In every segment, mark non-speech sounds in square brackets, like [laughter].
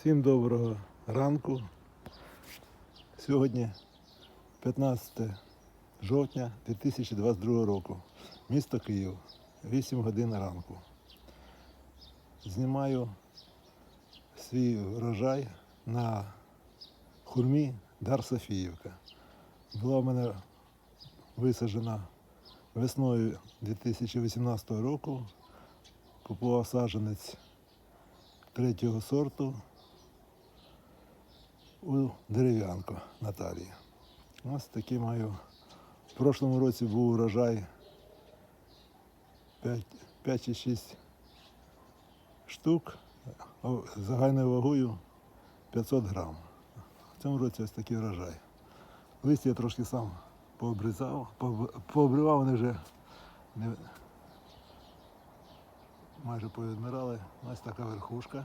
Всім доброго ранку. Сьогодні 15 жовтня 2022 року. Місто Київ. 8 годин ранку. Знімаю свій врожай на хурмі Дар Софіївка. Була в мене висаджена весною 2018 року. Купував саджанець третього сорту у дерев'янку Наталії. Ось такий маю. В прошлому році був урожай 5, 5 чи 6 штук загальною вагою 500 грам. В цьому році ось такий урожай. Листя я трошки сам пообрізав, пообривав, вони вже не, майже повідмирали. Ось така верхушка.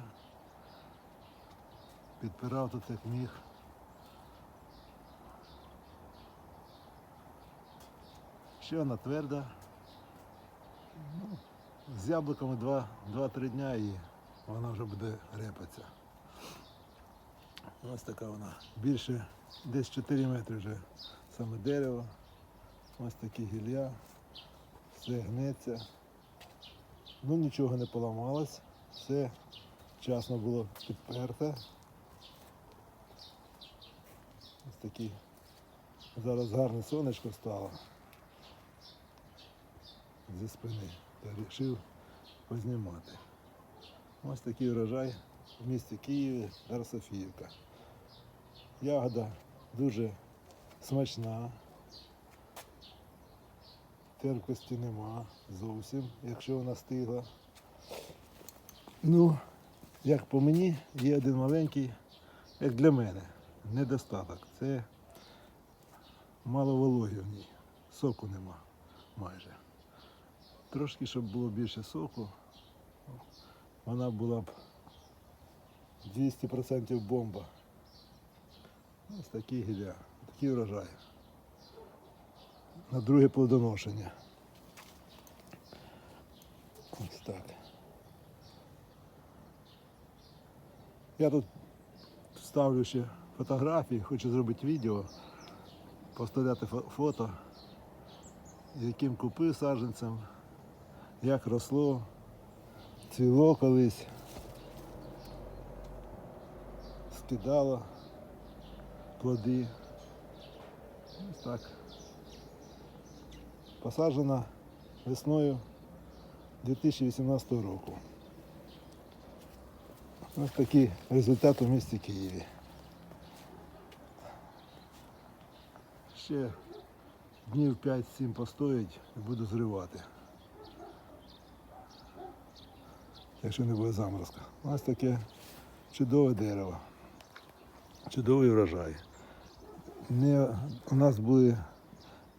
Підпирав тут як міг. Ще вона тверда. Ну, з яблуками 2-3 дня і вона вже буде репатися. Ось така вона. Більше десь 4 метри вже саме дерево. Ось такі гілля. Все гнеться. Ну нічого не поламалось, все вчасно було підперте. Ось такі. Зараз гарне сонечко стало зі спини. То вирішив познімати. Ось такий урожай в місті Києві, Дарсофіївка. Ягода дуже смачна. Терпкості нема зовсім, якщо вона стигла. Ну, як по мені, є один маленький, як для мене, недостаток. Це мало вологі в ній. Соку нема майже. Трошки, щоб було більше соку, вона була б 200% бомба. Ось такі гілля, такий урожай на друге плодоношення. Ось так. Я тут ставлю ще фотографії, хочу зробити відео, поставляти фото, яким купив саджанцем, як росло, цвіло колись, скидало плоди. Ось так посаджена весною 2018 року. Ось такий результат у місті Києві. Ще днів 5-7 постоїть і буду зривати. Якщо не буде заморозка. Ось таке чудове дерево. Чудовий врожай. Не, у нас були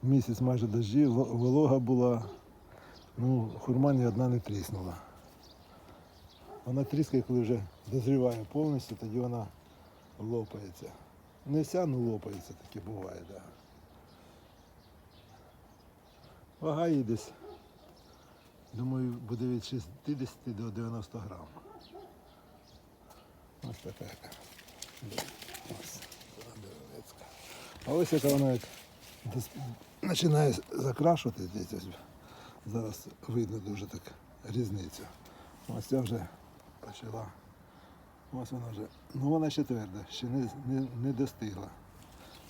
місяць майже дождів, волога була, ну, хурма ні одна не тріснула. Вона тріскає, коли вже дозріває повністю, тоді вона лопається. Не вся, ну лопається, таке буває, так. Да. Вага її десь, думаю, буде від 60 до 90 грам. Ось така. Ось, А ось яка вона як починає закрашувати десь. Зараз видно дуже так різницю. Ось ця вже почала. Ось вона вже. Ну вона ще тверда, ще не, не, не достигла.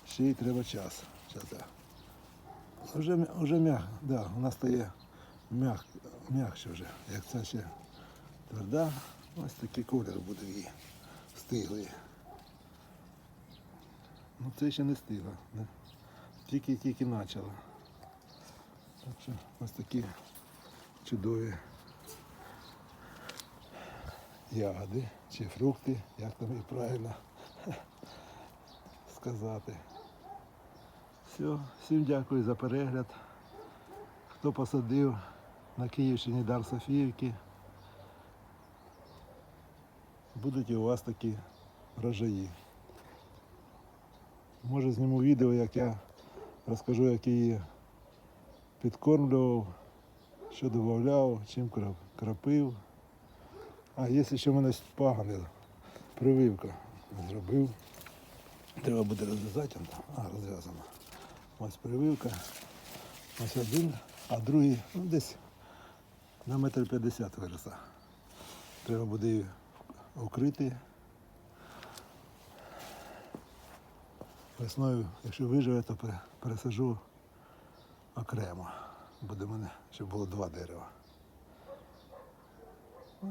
Ще їй треба час. Щас я. М'я- вже м'як, да, вона стає м'як, м'якше вже. Як це ще тверда, ось такий колір буде її стиглий. Ну це ще не стигла. Тільки-тільки почала. Так що ось такі чудові ягоди чи фрукти, як там їх правильно [laughs] сказати. Все, всім дякую за перегляд. Хто посадив на Київщині Дар Софіївки. Будуть і у вас такі врожаї. Може зніму відео, як я розкажу, як її підкормлював, що додавав, чим крап- крапив. А є ще в мене пагани Прививка зробив. Треба буде розв'язати. А, розв'язано. Ось прививка. Ось один, а другий ну, десь на метр п'ятдесят виросла. Треба буде її укрити. Весною, якщо виживе, то пересажу окремо. Буде в мене, щоб було два дерева.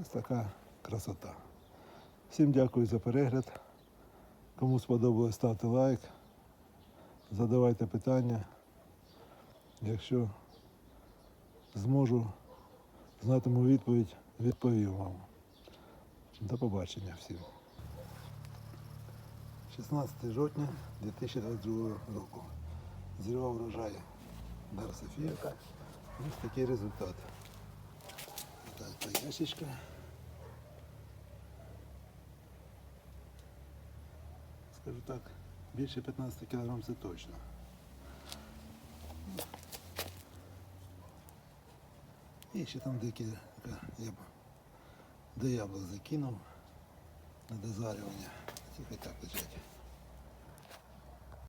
Ось така красота. Всім дякую за перегляд. Кому сподобалось, ставте лайк, задавайте питання. Якщо зможу, знатиму відповідь, відповім вам. До побачення всім. 16 жовтня 2022 року. Зірвав врожай Дар Софіївка. Ось такий результат. Так, та ящичка. Скажу так, більше 15 кг це точно. І ще там деякі я б до яблук закинув на дозарювання. Ці хай так лежать.